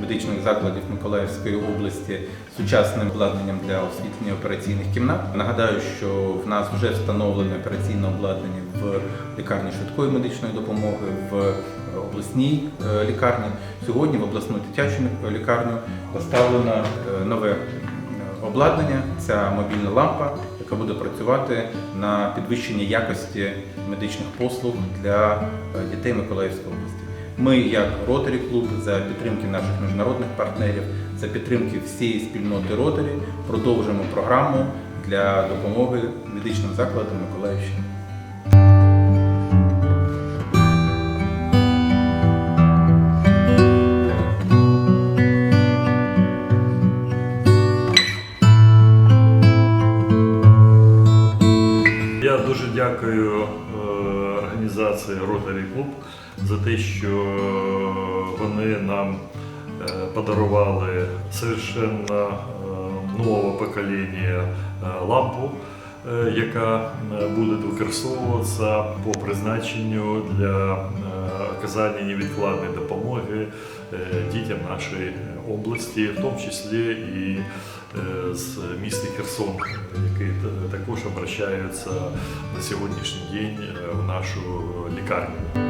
медичних закладів Миколаївської області сучасним обладнанням для освітлення операційних кімнат. Нагадаю, що в нас вже встановлене операційне обладнання в лікарні швидкої медичної допомоги, в обласній е, лікарні. Сьогодні в обласну дитячу лікарню поставлено е, нове е, обладнання. Ця мобільна лампа, яка буде працювати на підвищення якості медичних послуг для е, дітей Миколаївської області. Ми, як Ротарі Клуб, за підтримки наших міжнародних партнерів, за підтримки всієї спільноти Ротарі, продовжуємо програму для допомоги медичним закладам Миколаївщини. Я дуже дякую е, організації Rotary Club за те, що вони нам е, подарували совершенно е, нове покоління е, лампу, е, яка е, буде використовуватися по призначенню для е, оказання невідкладної допомоги е, дітям нашої області, в тому числі і е, з міста Херсон, які також обращаються на сьогоднішній день е, в нашу лікарню.